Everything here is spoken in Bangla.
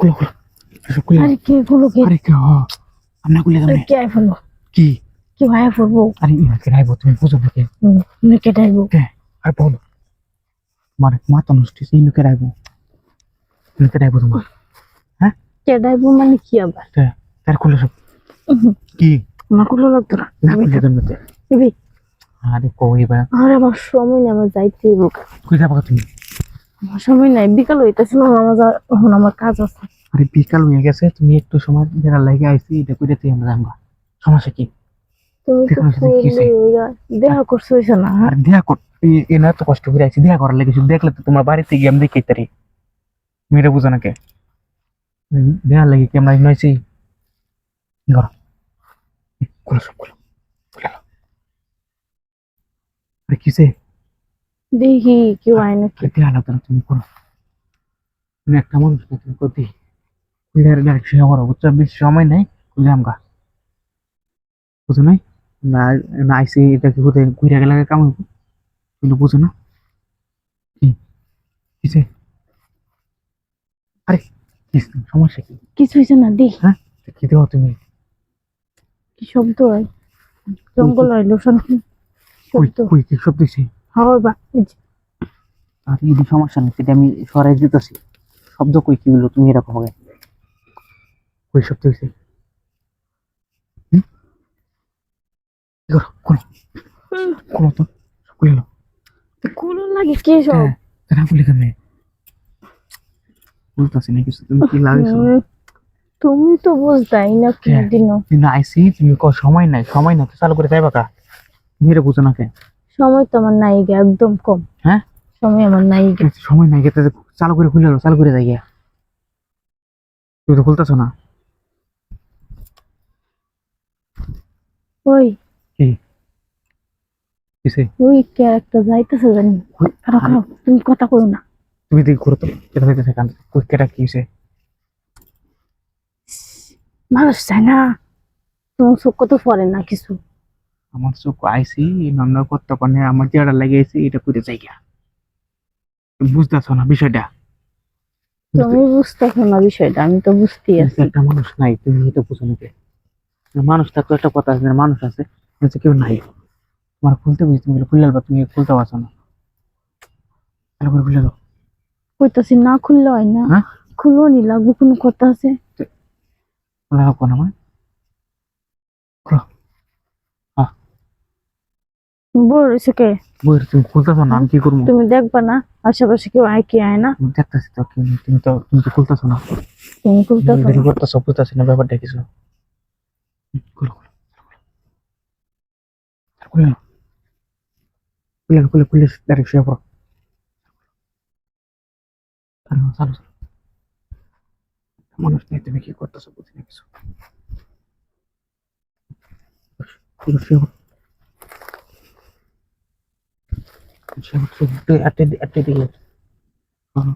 খুলো খুলো এসব খুলে আরে কে গুলো কে? আরে কে হ। আমরা খুলে দাও কে ফেলব কি? কি ভাই ফেলব আরে ইনাকে রাইবো তুমি বুঝো না কে? তুমি কেটে আইবো কে? আর বলো। তোমার মাথা নষ্ট হয়েছে ইনুকে রাইবো? ইনুকে রাইবো তোমার? হ্যাঁ? মানে কি আবার? তার খুলে সব। কি? আমার কুলো লাগতো না না আমি খুলে মতে দিবি আরে কই বা? আর আমার সময় যাইতে কই যাবা তুমি? আমার সময় নাই বিকাল হইতেছে না আমার যা- এখন আমার কাজ আছে। আরে বিকাল হয়ে গেছে তুমি একটু সময় যেটা লাগে আইছি এটা কইতে তুই আমরা জানবা সমস্যা কি? তুমি তো বিকালের সাথে কি হইছে? করলে ওইরা দেখা করছ হইছে না হ্যাঁ? আর দেখা কর এ- এ না তো কষ্ট করে আইছি দেখা করার লাগে শুধু। দেখলে তো তোমার বাড়িতে গিয়ে আমি দেখি তারি মেয়েরা বুঝো না কে? উম, দেখা লাগে কি আমরা নইছি ধরো। খুলো সব খুলো। খুলে নাও। আরে কিসে? দেখি কেউ আয় নাকি। দেখা না তুমি করো। তুমি একটা মানুষ না তুমি করতে খুলে ডাইরেক্ট সে আমার বুঝছ বেশি সময় নাই খুলে আমগা। বুঝো নাই? না না আইসি এটা কি হতে ঘুরে গেলে কাম হইব কিন্তু বুঝো না। কিসে? আরে সমস্যা কি? কিছু হইছে না দেখ। হ্যাঁ? কি দেও তুমি? কি শব্দ হয়? জঙ্গল হয় শব্দ কি দিছি বা আর এই সমস্যা নেই সেটা আমি সরাই দিতেছি। শব্দ কই কি হলো তুমি এরকম হবে। কই শব্দ হয়েছে? কি লাগে কি সব? হ্যাঁ কেন কেন বলতেছি না কিছু তুমি কি লাগেছো? তুমি তো বুঝতাই না কি হ্যাঁ। দিন কিন্তু আইসি তুমি কো সময় নাই সময় নাই তো চালু করে যাইবা কা? এটা বুঝো না কে? সময় তো আমার নাই গে একদম কম। হ্যাঁ? সময় আমার নাই গে সময় নাই গেতে চালু করে খুলে চালু করে যাই গিয়া। তুমি তো খুলতেছো না। ওই। কি? কিসে? ওই কে একটা যাইতেছে জানি। তুমি কথা না। তুমি দেখি করো এটা হইতেছে কান কই কেটা কি মানুষ চাই না। তোমার চোখ কত পড়ে না কিছু? আমার চোখ আইসি নন্ন করতে পারে আমার যেটা লাগাইছি এটা করে যাই তুমি বুঝতেছো না বিষয়টা? তুমি বুঝতেছো না বিষয়টা আমি তো বুঝতেই আছি। একটা মানুষ নাই তুমি এটা বুঝো না কে? মানুষ থাকলে একটা কথা আছে মানুষ আছে কিন্তু কেউ নাই। তোমার খুলতে বুঝি তুমি খুলে আলবা তুমি খুলতে পারছ না। ভালো করে খুলে দাও। কইতাছি না খুললে হয় না। হ্যাঁ? খুলো নি লাগবো কোনো কথা আছে। খুলে রাখো না আমার খুলো। কে? বইয়ের তুমি খুলতেছো না আমি কি করব? তুমি দেখবা না আশেপাশে কেউ আয় কি আয় না। দেখতেছি তো তুমি তো তুমি তো খুলতেছো না। তুমি খুলতেছো দেরি না। করতেছো বুঝতেছি না ব্যাপারটা কিছু হুম, খুলো খুলো খুলে খুলে। নাও, খুলে খুলে ডাইরেক্ট শুয়ে পড়ো। চালু চালু। চালু। মানুষ নেই তুমি কি করতেছো বুঝি না কিছু। শুয়ে পড়ো। শুয়ে পড়ো, শুয়ে পড়ো। আটটে আটটে দিকে হ্যাঁ